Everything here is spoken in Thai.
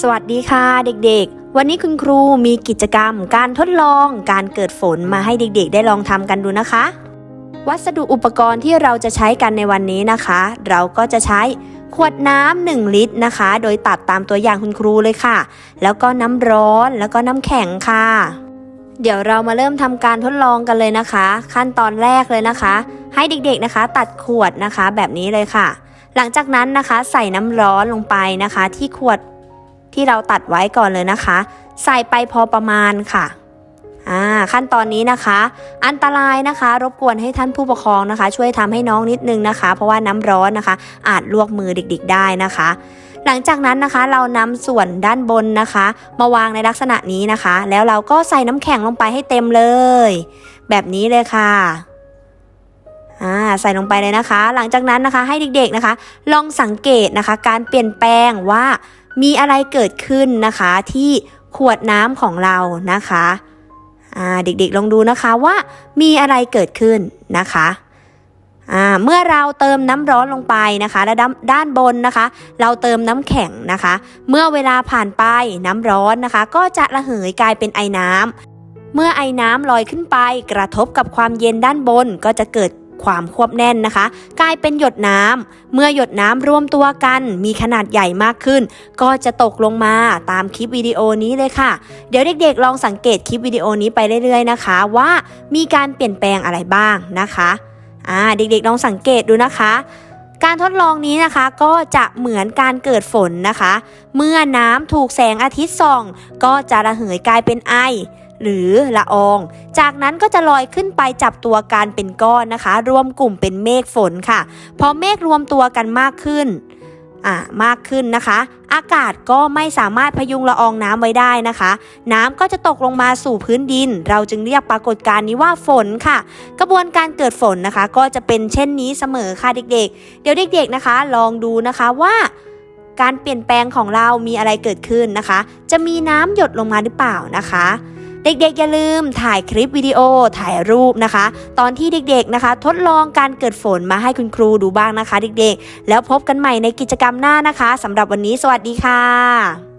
สวัสดีค่ะเด็กๆ วันนี้คุณครูมีกิจกรรมการทดลองการเกิดฝนมาให้เด็กๆ ได้ลองทำกันดูนะคะ วัสดุอุปกรณ์ที่เราจะใช้กันในวันนี้นะคะ เราก็จะใช้ขวดน้ำหนึ่งลิตรนะคะ โดยตัดตามตัวอย่างคุณครูเลยค่ะ แล้วก็น้ำร้อนแล้วก็น้ำแข็งค่ะ เดี๋ยวเรามาเริ่มทำการทดลองกันเลยนะคะ ขั้นตอนแรกเลยนะคะ ให้เด็กๆนะคะ ตัดขวดนะคะแบบนี้เลยค่ะ หลังจากนั้นนะคะใส่น้ำร้อนลงไปนะคะ ที่ขวด ที่เราตัดไว้ก่อนเลยนะคะ ใส่ไปพอประมาณค่ะอ่าขั้นตอนนี้นะคะ อันตรายนะคะ รบกวนให้ท่านผู้ปกครองนะคะ ช่วยทำให้น้องนิดนึงนะคะ เพราะว่าน้ำร้อนนะคะ อาจลวกมือเด็กๆ ได้นะคะ หลังจากนั้นนะคะ เรานำส่วนด้านบนนะคะ มาวางในลักษณะนี้นะคะ แล้วเราก็ใส่น้ำแข็งลงไปให้เต็มเลย แบบนี้เลยค่ะอ่าใส่ลงไปเลยนะคะ หลังจากนั้นนะคะให้เด็กๆนะคะ ลองสังเกตนะคะ การเปลี่ยนแปลงว่า มีอะไรเกิดขึ้นนะคะที่ขวดน้ำของเรานะคะเด็กๆลองดูนะคะว่ามีอะไรเกิดขึ้นนะคะเมื่อเราเติมน้ำร้อนลงไปนะคะและด้านด้านบนนะคะ เราเติมน้ำแข็งนะคะ เมื่อเวลาผ่านไปน้ำร้อนนะคะ ก็จะระเหยกลายเป็นไอน้ำเมื่อไอน้ำลอยขึ้นไปกระทบกับความเย็นด้านบนก็จะเกิด ความควบแน่นนะคะ กลายเป็นหยดน้ำเมื่อหยดน้ำรวมตัวกัน มีขนาดใหญ่มากขึ้น ก็จะตกลงมาตามคลิปวิดีโอนี้เลยค่ะ เดี๋ยวเด็กๆ ลองสังเกตคลิปวิดีโอนี้ไปเรื่อยๆนะคะ ว่ามีการเปลี่ยนแปลงอะไรบ้างนะคะอ่าเด็กๆลองสังเกตดูนะคะ การทดลองนี้นะคะก็จะเหมือนการเกิดฝนนะคะ เมื่อน้ำถูกแสงอาทิตย์ส่อง ก็จะระเหยกลายเป็นไอ หรือละออง จากนั้นก็จะลอยขึ้นไปจับตัวกันเป็นก้อนนะคะ รวมกลุ่มเป็นเมฆฝนค่ะ พอเมฆรวมตัวกันมากขึ้นอ่ามากขึ้นนะคะ อากาศก็ไม่สามารถพยุงละอองน้ำไว้ได้นะคะ น้ำก็จะตกลงมาสู่พื้นดิน เราจึงเรียกปรากฏการณ์นี้ว่าฝนค่ะ กระบวนการเกิดฝนนะคะ ก็จะเป็นเช่นนี้เสมอค่ะเด็ก ๆ เดี๋ยวเด็ก ๆนะคะ ลองดูนะคะว่าการเปลี่ยนแปลงของเรามีอะไรเกิดขึ้นนะคะ จะมีน้ำหยดลงมาหรือเปล่านะคะ เด็กๆอย่าลืมถ่ายคลิปวิดีโอถ่ายรูปนะคะ ตอนที่เด็กๆนะคะ ทดลองการเกิดฝนมาให้คุณครูดูบ้างนะคะ เด็กๆ แล้วพบกันใหม่ในกิจกรรมหน้านะคะสำหรับวันนี้สวัสดีค่ะ